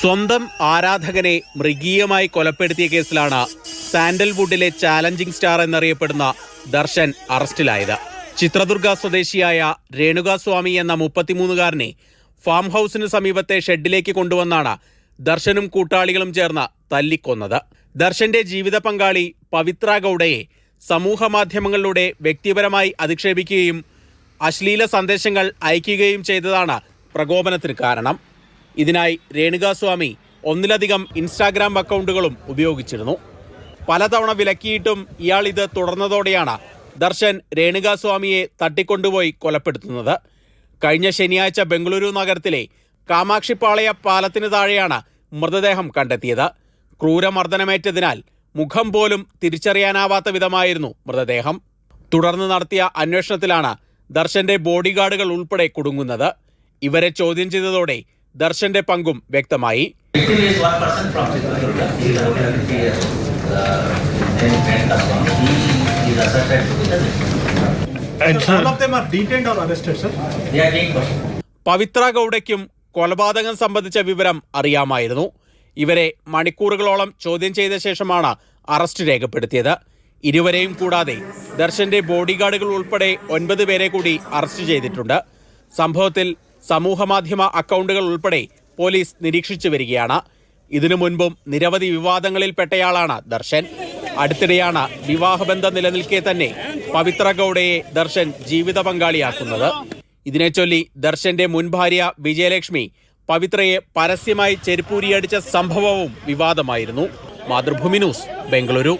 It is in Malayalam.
സ്വന്തം ആരാധകനെ മൃഗീയമായി കൊലപ്പെടുത്തിയ കേസിലാണ് സാൻഡൽവുഡിലെ ചാലഞ്ചിങ് സ്റ്റാർ എന്നറിയപ്പെടുന്ന ദർശൻ അറസ്റ്റിലായത്. ചിത്രദുർഗ സ്വദേശിയായ രേണുകാസ്വാമി എന്ന മുപ്പത്തിമൂന്നുകാരനെ ഫാം ഹൌസിന് സമീപത്തെ ഷെഡിലേക്ക് കൊണ്ടുവന്നാണ് ദർശനും കൂട്ടാളികളും ചേർന്ന് തല്ലിക്കൊന്നത്. ദർശന്റെ ജീവിത പങ്കാളി പവിത്ര ഗൌഡയെ സമൂഹ മാധ്യമങ്ങളിലൂടെ വ്യക്തിപരമായി അധിക്ഷേപിക്കുകയും അശ്ലീല സന്ദേശങ്ങൾ അയക്കുകയും ചെയ്തതാണ് പ്രകോപനത്തിന് കാരണം. ഇതിനായി രേണുകാസ്വാമി ഒന്നിലധികം ഇൻസ്റ്റാഗ്രാം അക്കൗണ്ടുകളും ഉപയോഗിച്ചിരുന്നു. പലതവണ വിലക്കിയിട്ടും ഇയാൾ ഇത് തുടർന്നതോടെയാണ് ദർശൻ രേണുകാസ്വാമിയെ തട്ടിക്കൊണ്ടുപോയി കൊലപ്പെടുത്തുന്നത്. കഴിഞ്ഞ ശനിയാഴ്ച ബംഗളൂരു നഗരത്തിലെ കാമാക്ഷിപ്പാളയ പാലത്തിന് താഴെയാണ് മൃതദേഹം കണ്ടെത്തിയത്. ക്രൂരമർദ്ദനമേറ്റതിനാൽ മുഖം പോലും തിരിച്ചറിയാനാവാത്ത വിധമായിരുന്നു മൃതദേഹം. തുടർന്ന് നടത്തിയ അന്വേഷണത്തിലാണ് ദർശന്റെ ബോഡിഗാർഡുകൾ ഉൾപ്പെടെ കുടുങ്ങുന്നത്. ഇവരെ ചോദ്യം ചെയ്തതോടെ ദർശന്റെ പങ്കും വ്യക്തമായി. പവിത്ര ഗൗഡയ്ക്കും കൊലപാതകം സംബന്ധിച്ച വിവരം അറിയാമായിരുന്നു. ഇവരെ മണിക്കൂറുകളോളം ചോദ്യം ചെയ്ത ശേഷമാണ് അറസ്റ്റ് രേഖപ്പെടുത്തിയത്. ഇരുവരെയും കൂടാതെ ദർശന്റെ ബോഡിഗാർഡുകൾ ഉൾപ്പെടെ ഒൻപത് പേരെ കൂടി അറസ്റ്റ് ചെയ്തിട്ടുണ്ട്. സംഭവത്തിൽ സമൂഹമാധ്യമ അക്കൗണ്ടുകൾ ഉൾപ്പെടെ പോലീസ് നിരീക്ഷിച്ചു വരികയാണ്. ഇതിനു മുൻപും നിരവധി വിവാദങ്ങളിൽപ്പെട്ടയാളാണ് ദർശൻ. അടുത്തിടെയാണ് വിവാഹബന്ധം നിലനിൽക്കെ തന്നെ പവിത്ര ഗൗഡയെ ദർശൻ ജീവിത പങ്കാളിയാക്കുന്നത്. ഇതിനെ ചൊല്ലി ദർശന്റെ മുൻ ഭാര്യ വിജയലക്ഷ്മി പവിത്രയെ പരസ്യമായി ചെരുപ്പൂരിയടിച്ച സംഭവവും വിവാദമായിരുന്നു. മാതൃഭൂമി ന്യൂസ് ബംഗളൂരു.